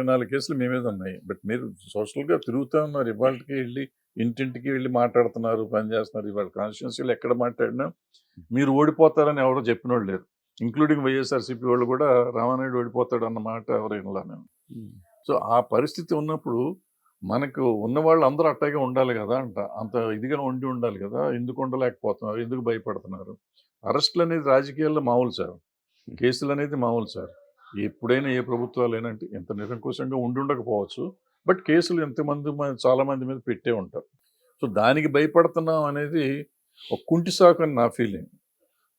ఇరవై నాలుగు కేసులు మీ మీద ఉన్నాయి. బట్ మీరు సోషల్గా తిరుగుతూ ఉన్నారు. ఇవాళకి వెళ్ళి ఇంటింటికి వెళ్ళి మాట్లాడుతున్నారు పని చేస్తున్నారు. ఇవాళ కాన్స్టిట్యున్సీలు ఎక్కడ మాట్లాడినా మీరు ఓడిపోతారని ఎవరో చెప్పిన వాళ్ళు లేరు. ఇంక్లూడింగ్ వైఎస్ఆర్సీపీ వాళ్ళు కూడా రామానాయుడు ఓడిపోతాడు అన్న మాట ఎవరైనా నేను సో ఆ పరిస్థితి ఉన్నప్పుడు మనకు ఉన్న వాళ్ళు అందరూ అట్టాగే ఉండాలి కదా అంట. అంత ఇదిగా ఉండి ఉండాలి కదా. ఎందుకు ఉండలేకపోతున్నారు? ఎందుకు భయపడుతున్నారు? అరెస్టులు అనేది రాజకీయాల్లో మామూలు సార్. కేసులు అనేది మామూలు సార్. ఎప్పుడైనా ఏ ప్రభుత్వాలు ఏంటంటే ఎంత నిరంకుశంగా ఉండి ఉండకపోవచ్చు బట్ కేసులు ఎంతమంది చాలామంది మీద పెట్టే ఉంటారు. సో దానికి భయపడుతున్నాం అనేది ఒక కుంటి సాకు అని నా ఫీలింగ్.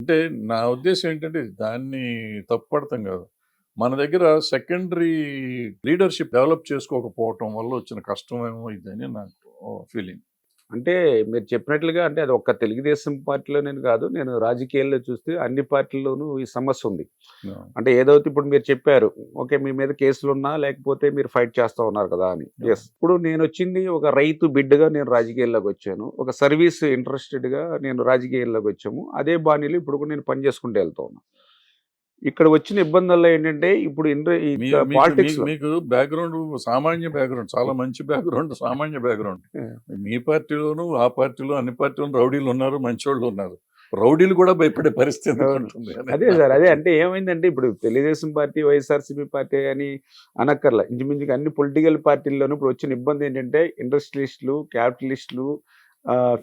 అంటే నా ఉద్దేశం ఏంటంటే దాన్ని తప్పుపడతాం కాదు. మన దగ్గర సెకండరీ లీడర్షిప్ డెవలప్ చేసుకోకపోవటం వల్ల వచ్చిన కష్టమేమో ఇదని నాకు ఫీలింగ్. అంటే మీరు చెప్పినట్లుగా అంటే అది ఒక్క తెలుగుదేశం పార్టీలోనే కాదు నేను రాజకీయాల్లో చూస్తే అన్ని పార్టీల్లోనూ ఈ సమస్య ఉంది. అంటే ఏదైతే ఇప్పుడు మీరు చెప్పారు ఓకే మీ మీద కేసులు ఉన్నా లేకపోతే మీరు ఫైట్ చేస్తా ఉన్నారు కదా అని. ఎస్ ఇప్పుడు నేను వచ్చింది ఒక రైతు బిడ్డగా నేను రాజకీయాల్లోకి వచ్చాను ఒక సర్వీస్ ఇంట్రెస్టెడ్గా నేను రాజకీయాల్లోకి వచ్చాము అదే బాణీలో ఇప్పుడు కూడా నేను పని చేసుకుంటూ వెళ్తా ఉన్నాను ఇక్కడ వచ్చిన ఇబ్బందుల్లో ఏంటంటే ఇప్పుడు పాలిటిక్స్ మీకు బ్యాక్గ్రౌండ్ సామాన్య బ్యాక్గ్రౌండ్ చాలా మంచి బ్యాక్గ్రౌండ్ సామాన్య బ్యాక్గ్రౌండ్. మీ పార్టీలోను ఆ పార్టీలో అన్ని పార్టీలో రౌడీలు ఉన్నారు మంచోళ్ళు ఉన్నారు రౌడీలు కూడా భయపడే పరిస్థితి. ఉంటుంది అదే సార్ అదే అంటే ఏమైందంటే ఇప్పుడు తెలుగుదేశం పార్టీ వైఎస్ఆర్సీపీ పార్టీ అని అనక్కర్లా ఇంచుమించుగా అన్ని పొలిటికల్ పార్టీల్లోనూ ఇప్పుడు వచ్చిన ఇబ్బంది ఏంటంటే ఇండస్ట్రియలిస్టులు క్యాపిటలిస్టులు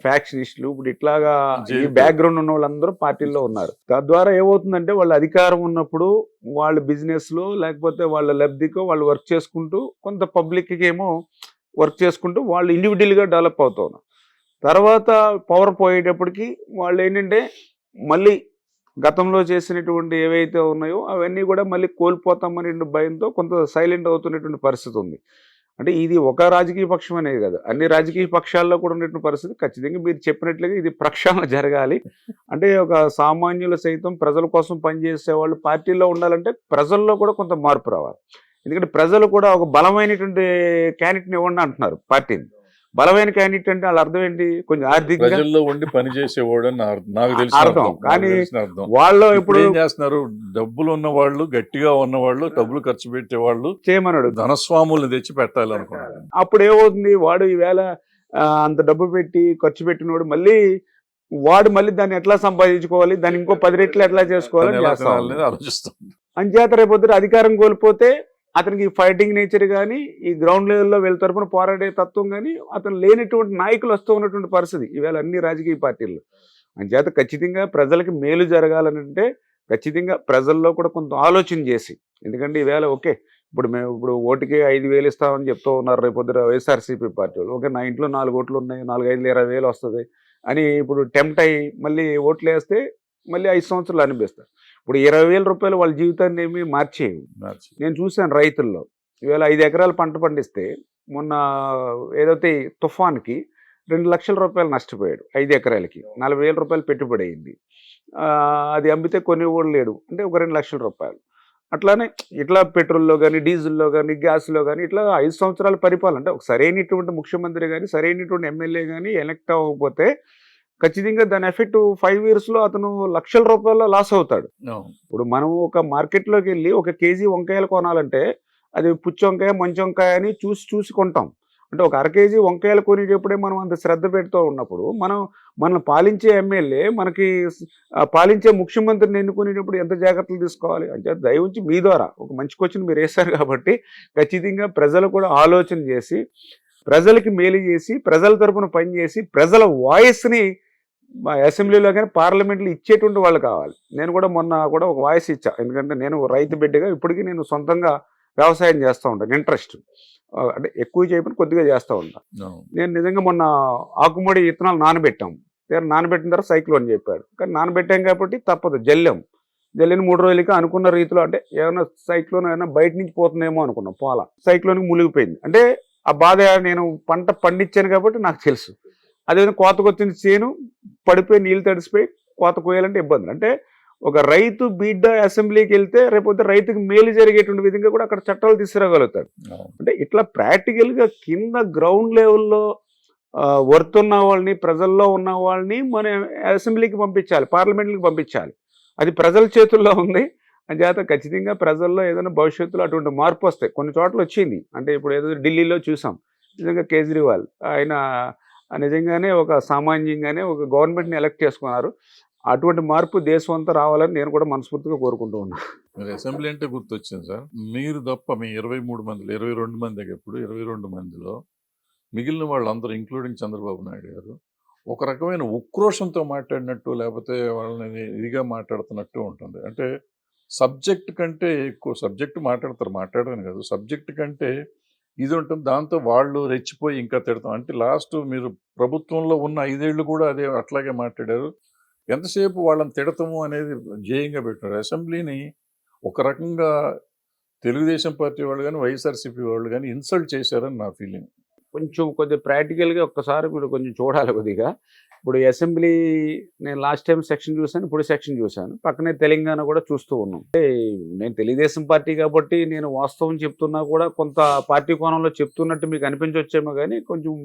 ఫ్యాక్షనిస్టులు ఇప్పుడు ఇట్లాగా ఈ బ్యాక్గ్రౌండ్ ఉన్న వాళ్ళందరూ పార్టీల్లో ఉన్నారు. తద్వారా ఏమవుతుందంటే వాళ్ళ అధికారం ఉన్నప్పుడు వాళ్ళ బిజినెస్లో లేకపోతే వాళ్ళ లబ్ధికో వాళ్ళు వర్క్ చేసుకుంటూ కొంత పబ్లిక్ ఏమో వర్క్ చేసుకుంటూ వాళ్ళు individual గా డెవలప్ అవుతూ ఉన్నారు తర్వాత పవర్ పోయేటప్పటికి వాళ్ళు ఏంటంటే మళ్ళీ గతంలో చేసినటువంటి ఏవైతే ఉన్నాయో అవన్నీ కూడా మళ్ళీ కోల్పోతామనే భయంతో కొంత సైలెంట్ అవుతున్నటువంటి పరిస్థితి ఉంది. అంటే ఇది ఒక రాజకీయ పక్షం అనేది కాదు. అన్ని రాజకీయ పక్షాల్లో కూడా ఉన్నటువంటి పరిస్థితి ఖచ్చితంగా మీరు చెప్పినట్లుగా ఇది ప్రక్షాళన జరగాలి. అంటే ఒక సామాన్యుల సైతం ప్రజల కోసం పనిచేసే వాళ్ళు పార్టీలో ఉండాలంటే ప్రజల్లో కూడా కొంత మార్పు రావాలి. ఎందుకంటే ప్రజలు కూడా ఒక బలమైనటువంటి క్యాండిడేట్ని ఇవ్వండి అంటున్నారు పార్టీని. బలమైన క్యాండిడేట్ అంటే వాళ్ళ అర్థం ఏంటి? కొంచెం ప్రజల్లో ఉండి పని చేసేవాడు అని నాకు అర్థం. కానీ వాళ్ళు ఇప్పుడు ఏం చేస్తున్నారు? డబ్బులు ఉన్న వాళ్ళు గట్టిగా ఉన్న వాళ్ళు డబ్బులు ఖర్చు పెట్టే వాళ్ళు చేయమన్నాడు. ధనస్వాములు తెచ్చి పెట్టాలి అనుకున్నారు అప్పుడు ఏమవుతుంది? వాడు ఈవేళ అంత డబ్బు పెట్టి ఖర్చు పెట్టినోడు మళ్ళీ వాడు మళ్ళీ దాన్ని ఎట్లా సంపాదించుకోవాలి? దాన్ని ఇంకో పది రెట్లు ఎట్లా చేసుకోవాలి ఆలోచిస్తాం. అంచేత రేపొద్దు అధికారం కోల్పోతే అతనికి ఫైటింగ్ నేచర్ కానీ ఈ గ్రౌండ్ లెవెల్లో వీళ్ళ తరపున పోరాడే తత్వం కానీ అతను లేనటువంటి నాయకులు వస్తూ ఉన్నటువంటి పరిస్థితి. ఈవేళ అన్ని రాజకీయ పార్టీల్లో. అంచేత ఖచ్చితంగా ప్రజలకి మేలు జరగాలని అంటే ఖచ్చితంగా ప్రజల్లో కూడా కొంత ఆలోచన చేసి ఎందుకంటే ఈవేళ ఓకే ఇప్పుడు మేము ఇప్పుడు ఓటుకి ఐదు వేలు ఇస్తామని చెప్తూ ఉన్నారు రేపొద్దు వైఎస్ఆర్సీపీ పార్టీ వాళ్ళు. ఓకే నా ఇంట్లో నాలుగు ఓట్లు ఉన్నాయి నాలుగు ఐదు ఇరవై వేలు వస్తుంది అని ఇప్పుడు టెంప్ట్ అయ్యి మళ్ళీ ఓట్లు వేస్తే మళ్ళీ ఐదు సంవత్సరాలు అనిపిస్తారు. ఇప్పుడు ఇరవై వేల రూపాయలు వాళ్ళ జీవితాన్ని ఏమీ మార్చేయవు. మార్చి. నేను చూశాను రైతుల్లో ఇవాళ ఐదు ఎకరాలు పంట పండిస్తే మొన్న ఏదైతే తుఫాన్కి రెండు లక్షల రూపాయలు నష్టపోయాడు ఐదు ఎకరాలకి. నలభై వేల రూపాయలు పెట్టుబడి అయింది. అది అమ్మితే కొని కూడా లేడు. అంటే ఒక రెండు లక్షల రూపాయలు. అట్లానే ఇట్లా పెట్రోల్లో కానీ డీజిల్లో కానీ గ్యాస్లో కానీ ఇట్లా ఐదు సంవత్సరాల పరిపాలన. అంటే ఒక సరైనటువంటి ముఖ్యమంత్రి కానీ సరైనటువంటి ఎమ్మెల్యే కానీ ఎలక్ట్ అవ్వకపోతే ఖచ్చితంగా దాని ఎఫెక్ట్ ఫైవ్ ఇయర్స్లో అతను లక్షల రూపాయల లాస్ అవుతాడు. ఇప్పుడు మనం ఒక మార్కెట్లోకి వెళ్ళి ఒక కేజీ వంకాయలు కొనాలంటే అది పుచ్చి వంకాయ మంచి వంకాయ అని చూసి చూసి కొంటాం. అంటే ఒక అర కేజీ వంకాయలు కొనేటప్పుడే మనం అంత శ్రద్ధ పెడుతూ ఉన్నప్పుడు మనం మనం పాలించే ఎమ్మెల్యే మనకి పాలించే ముఖ్యమంత్రిని ఎన్నుకునేటప్పుడు ఎంత జాగ్రత్తలు తీసుకోవాలి? అంటే దయవుంచి మీ ద్వారా ఒక మంచి క్వశ్చన్ మీరు వేశారు కాబట్టి ఖచ్చితంగా ప్రజలు కూడా ఆలోచన చేసి ప్రజలకి మేలు చేసి ప్రజల తరపున పనిచేసి ప్రజల వాయిస్ని మా అసెంబ్లీలో కానీ పార్లమెంట్లో ఇచ్చేటువంటి వాళ్ళు కావాలి. నేను కూడా మొన్న కూడా ఒక వాయిస్ ఇచ్చా. ఎందుకంటే నేను రైతు బిడ్డగా ఇప్పటికీ నేను సొంతంగా వ్యవసాయం చేస్తూ ఉంటాను ఇంట్రెస్ట్. అంటే ఎక్కువ చేయకుండా కొద్దిగా చేస్తూ ఉంటాను. నేను నిజంగా మొన్న ఆకుముడి విత్తనాలు నానబెట్టాం. నానబెట్టిన తర్వాత సైక్లోన్ చెప్పాడు. కానీ నానబెట్టాం కాబట్టి తప్పదు. జల్లాం. జల్లిన మూడు రోజులకి అనుకున్న రీతిలో అంటే ఏమైనా సైక్లోన్ ఏమైనా బయట నుంచి పోతుందేమో అనుకున్నాం. పోలా. సైక్లోన్కి మునిగిపోయింది. అంటే ఆ బాధ నేను పంట పండించాను కాబట్టి నాకు తెలుసు. అదేవిధంగా కోతకు వచ్చిన చేను పడిపోయి నీళ్ళు తడిసిపోయి కోత కోయాలంటే ఇబ్బందులు. అంటే ఒక రైతు బిడ్డ అసెంబ్లీకి వెళ్తే రేపొద్దు రైతుకి మేలు జరిగేటువంటి విధంగా కూడా అక్కడ చట్టాలు తీసుకురాగలుగుతాడు. అంటే ఇట్లా ప్రాక్టికల్గా కింద గ్రౌండ్ లెవెల్లో వర్త్ ఉన్న వాళ్ళని ప్రజల్లో ఉన్న వాళ్ళని మన అసెంబ్లీకి పంపించాలి పార్లమెంట్కి పంపించాలి. అది ప్రజల చేతుల్లో ఉంది. అంచేత ఖచ్చితంగా ప్రజల్లో ఏదైనా భవిష్యత్తులో అటువంటి మార్పు వస్తాయి. కొన్ని చోట్ల వచ్చింది. అంటే ఇప్పుడు ఏదో ఢిల్లీలో చూసాం. నిజంగా కేజ్రీవాల్ ఆయన నిజంగానే ఒక సామాన్యంగానే ఒక గవర్నమెంట్ని ఎలక్ట్ చేసుకున్నారు. అటువంటి మార్పు దేశం అంతా రావాలని నేను కూడా మనస్ఫూర్తిగా కోరుకుంటూ ఉన్నాను మీరు అసెంబ్లీ అంటే గుర్తొచ్చింది సార్. మీరు తప్ప మీ ఇరవై మూడు మందిలో ఇరవై రెండు మంది ఇప్పుడు ఇరవై రెండు మందిలో మిగిలిన వాళ్ళందరూ ఇంక్లూడింగ్ చంద్రబాబు నాయుడు గారు ఒక రకమైన ఉక్రోషంతో మాట్లాడినట్టు లేకపోతే వాళ్ళని ఇదిగా మాట్లాడుతున్నట్టు ఉంటుంది. అంటే సబ్జెక్ట్ కంటే ఎక్కువ సబ్జెక్ట్ మాట్లాడతారు మాట్లాడని కాదు. సబ్జెక్ట్ కంటే ఇది ఉంటుంది. దాంతో వాళ్ళు రెచ్చిపోయి ఇంకా తిడతాం. అంటే లాస్ట్ మీరు ప్రభుత్వంలో ఉన్న ఐదేళ్ళు కూడా అదే అట్లాగే మాట్లాడారు. ఎంతసేపు వాళ్ళని తిడతాము అనేది జేయంగా పెట్టారు అసెంబ్లీని ఒక రకంగా తెలుగుదేశం పార్టీ వాళ్ళు కానీ వైఎస్ఆర్సీపీ వాళ్ళు కానీ ఇన్సల్ట్ చేశారని నా ఫీలింగ్. కొంచెం కొద్దిగా ప్రాక్టికల్గా ఒక్కసారి మీరు కొంచెం చూడాలి కొద్దిగా. ఇప్పుడు అసెంబ్లీ నేను లాస్ట్ టైం సెక్షన్ చూశాను ఇప్పుడు సెక్షన్ చూశాను. పక్కనే తెలంగాణ కూడా చూస్తూ ఉన్నాం. అంటే నేను తెలుగుదేశం పార్టీ కాబట్టి నేను వాస్తవం చెప్తున్నా కూడా కొంత పార్టీ కోణంలో చెప్తున్నట్టు మీకు అనిపించవచ్చేమో కానీ కొంచెం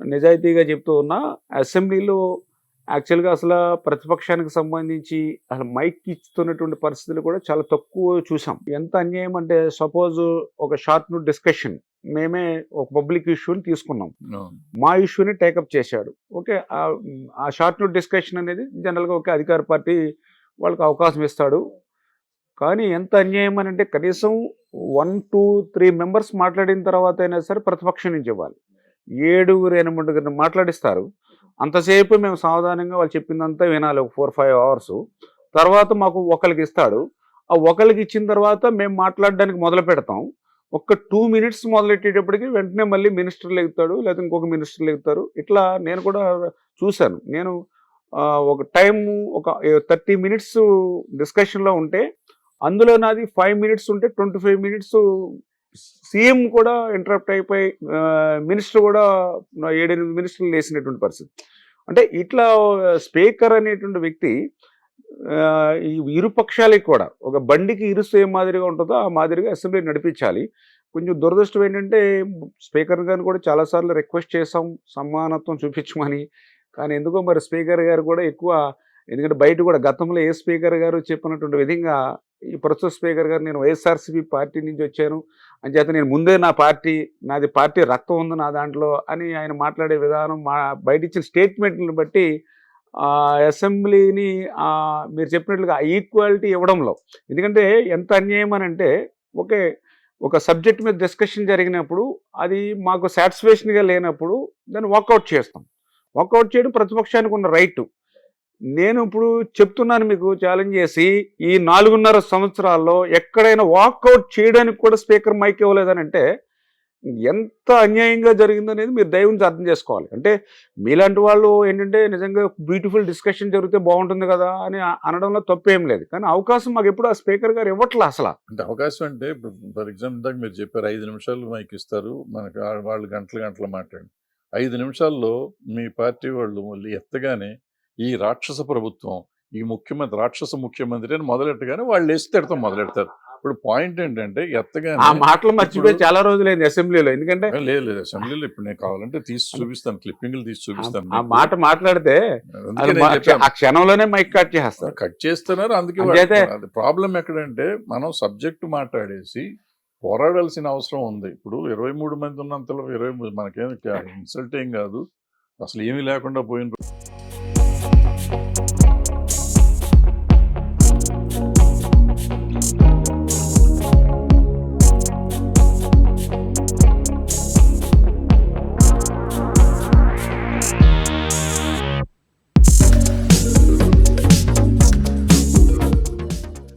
నిజాయితీగా చెప్తూ ఉన్నా అసెంబ్లీలో యాక్చువల్గా అసలు ప్రతిపక్షానికి సంబంధించి అసలు మైక్ ఇస్తున్నటువంటి పరిస్థితులు కూడా చాలా తక్కువ చూసాం. ఎంత అన్యాయం అంటే సపోజ్ ఒక షార్ట్ నోట్ డిస్కషన్ మేమే ఒక పబ్లిక్ ఇష్యూని తీసుకున్నాం. మా ఇష్యూని టేకప్ చేశాడు. ఓకే ఆ- షార్ట్ నోట్ డిస్కషన్ అనేది జనరల్గా ఒక అధికార పార్టీ వాళ్ళకి అవకాశం ఇస్తాడు. కానీ ఎంత అన్యాయం అని అంటే కనీసం వన్ టూ త్రీ మెంబర్స్ మాట్లాడిన తర్వాత అయినా సరే ప్రతిపక్షం నుంచి ఇవ్వాలి. ఏడుగురు ఎనిమిదిగురిని మాట్లాడిస్తారు. అంతసేపు మేము సావధానంగా వాళ్ళు చెప్పిందంతా వినాలి ఒక ఫోర్ ఫైవ్ అవర్స్. తర్వాత మాకు ఒకరికి ఇస్తాడు. ఆ ఒకరికి ఇచ్చిన తర్వాత మేము మాట్లాడడానికి మొదలు పెడతాం ఒక్క టూ మినిట్స్ మొదలెట్టేటప్పటికి వెంటనే మళ్ళీ మినిస్టర్లు ఎగుతాడు లేకపోతే ఇంకొక మినిస్టర్ ఎగుతారు ఇట్లా నేను కూడా చూశాను. నేను ఒక టైం ఒక థర్టీ మినిట్స్ డిస్కషన్లో ఉంటే అందులో నాది ఫైవ్ మినిట్స్ ఉంటే ట్వంటీ ఫైవ్ మినిట్స్ సీఎం కూడా ఇంటరప్ట్ అయిపోయి మినిస్టర్ కూడా ఏడెనిమిది మినిస్టర్లు వేసినటువంటి పరిస్థితి. అంటే ఇట్లా స్పీకర్ అనేటువంటి వ్యక్తి ఇరు పక్షాలకి కూడా. ఒక బండికి ఇరుస్తూ ఏ మాదిరిగా ఉంటుందో ఆ మాదిరిగా అసెంబ్లీ నడిపించాలి. కొంచెం దురదృష్టం ఏంటంటే స్పీకర్ గారిని కూడా చాలాసార్లు రిక్వెస్ట్ చేసాం సమానత్వం చూపించమని. కానీ ఎందుకో మరి స్పీకర్ గారు కూడా ఎక్కువ ఎందుకంటే బయట కూడా గతంలో ఏ స్పీకర్ గారు చెప్పినటువంటి విధంగా ఈ ప్రస్తుత స్పీకర్ గారు నేను వైఎస్ఆర్సీపీ పార్టీ నుంచి వచ్చాను. అని చేత నేను ముందే నా పార్టీ నాది పార్టీ రక్తం ఉంది నా దాంట్లో అని ఆయన మాట్లాడే విధానం మా బయట ఇచ్చిన స్టేట్మెంట్ని బట్టి అసెంబ్లీని మీరు చెప్పినట్లుగా ఈక్వాలిటీ ఇవ్వడంలో. ఎందుకంటే ఎంత అన్యాయం అని అంటే ఒకే ఒక సబ్జెక్ట్ మీద డిస్కషన్ జరిగినప్పుడు అది మాకు సాటిస్ఫాక్షన్గా లేనప్పుడు దాన్ని వాకౌట్ చేస్తాం. వాకౌట్ చేయడం ప్రతిపక్షానికి ఉన్న రైట్. నేను ఇప్పుడు చెప్తున్నాను మీకు ఛాలెంజ్ చేసి ఈ నాలుగున్నర సంవత్సరాల్లో ఎక్కడైనా వాకౌట్ చేయడానికి కూడా స్పీకర్ మైక్ ఇవ్వలేదని అంటే ఎంత అన్యాయంగా జరిగిందనేది మీరు దైవం అర్థం చేసుకోవాలి. అంటే మీలాంటి వాళ్ళు ఏంటంటే నిజంగా బ్యూటిఫుల్ డిస్కషన్ జరిగితే బాగుంటుంది కదా అని అనడంలో తప్పేం లేదు. కానీ అవకాశం మాకు ఎప్పుడు ఆ స్పీకర్ గారు ఇవ్వట్లే అసలు. అంటే అవకాశం అంటే ఫర్ ఎగ్జాంపుల్ ఇందాక మీరు చెప్పారు ఐదు నిమిషాలు మైక్ ఇస్తారు మనకు వాళ్ళు గంటలు గంటలు మాట్లాడి ఐదు నిమిషాల్లో మీ పార్టీ వాళ్ళు మళ్ళీ ఎత్తగానే ఈ రాక్షస ప్రభుత్వం ఈ ముఖ్యమంత్రి రాక్షస ముఖ్యమంత్రి అని మొదలెట్టగానే వాళ్ళు వేసి తిడతాం మొదలెడతారు. ఇప్పుడు పాయింట్ ఏంటంటే ఆ ఎత్తగానే మాటలు మర్చిపోయి చాలా రోజులైంది అసెంబ్లీలో. ఎందుకంటే లేదు లేదు అసెంబ్లీలో ఇప్పుడు నేను కావాలంటే తీసి చూపిస్తాను క్లిప్పింగ్లు తీసి చూపిస్తాను ఆ. మాట మాట్లాడితే. ఆ క్షణంలోనే మైక్ కట్ చేస్తారు కట్ చేస్తున్నారు అందుకే ప్రాబ్లం ఎక్కడంటే మనం సబ్జెక్ట్ మాట్లాడేసి పోరాడాల్సిన అవసరం ఉంది. ఇప్పుడు ఇరవై మూడు మంది ఉన్నంతలో ఇరవై మూడు మనకేం ఇన్సల్ట్ ఏం కాదు. అసలు ఏమీ లేకుండా పోయిన